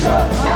shut up.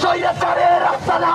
স্বৈরাচারের রাস্তা না